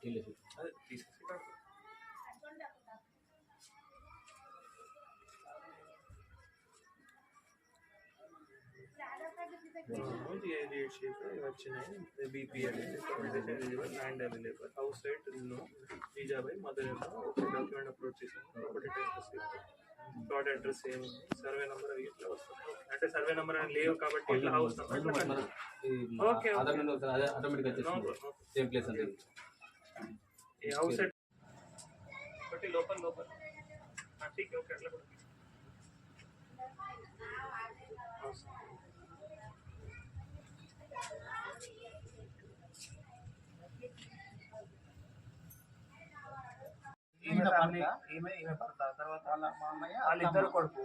ठीक है BP available land available house rate no visa by mother document upload చేసాము ఒకటి అడ్రస్ ప్లాట్ అడ్రస్ ఏముంది సర్వే నంబర్ అవి ఇట్లా వస్తుంది అంటే సర్వే నంబర్ అని లేవు కాబట్టి ఇట్లా హౌస్ నంబర్ ఓకే ఆటోమేటిక్ వచ్చేసింది సేమ్ ప్లేస్ అంటే ಈ ಔಟ್ಸೈಡ್ ಬಟ್ ಇಸ್ ಓಪನ್ ಓಪರ್ ಹಾ ಟೀಕೇ ಓಕೆ ಅಲ್ಲ ಬರ್ತೀ ನಾವ್ ಆಡ್ ಹೇಮ ಹೇಮ ಪರ್ತಾ ತರవాత ಅಲ್ಲ ಮಾಮ್ಮಯ್ಯ ಅಲ್ಲಿ ಇದ್ರ ಕೊಡ್ಕೊ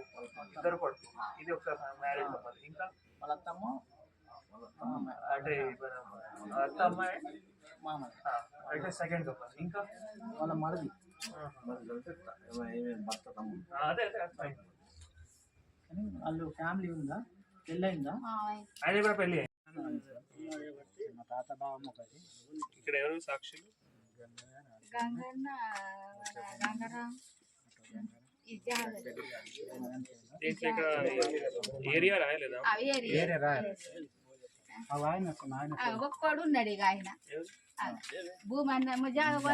ಇದ್ರ ಕೊಡ್ಕೊ ಇದು ಒಕ್ಕ ಮ್ಯಾರೇಜ್ ಮಾಡ್ತೀಂಕ ಅಲ್ಲ ಅತ್ತಮ ಅಲ್ಲ ಅತ್ತಮ ಅಡ್ರಿ ಬರಬಾ ಅತ್ತಮ ಮಾಮ್ಮಾ అయితే సెకండ్ చెప్పాలి ఇంకా వాళ్ళ మరది అదే వాళ్ళు ఫ్యామిలీ ఉందా పెళ్ళి అయిందా ఆయన కూడా పెళ్ళి మా తాత బావమ్మ ఒకటి ఇక్కడ ఎవరు సాక్షులు ఏరియా రాయలేదా ఏరియా రాయలేదు ఒక్కడు ఉన్నాడు ఇక ఆయన భూమి అన్న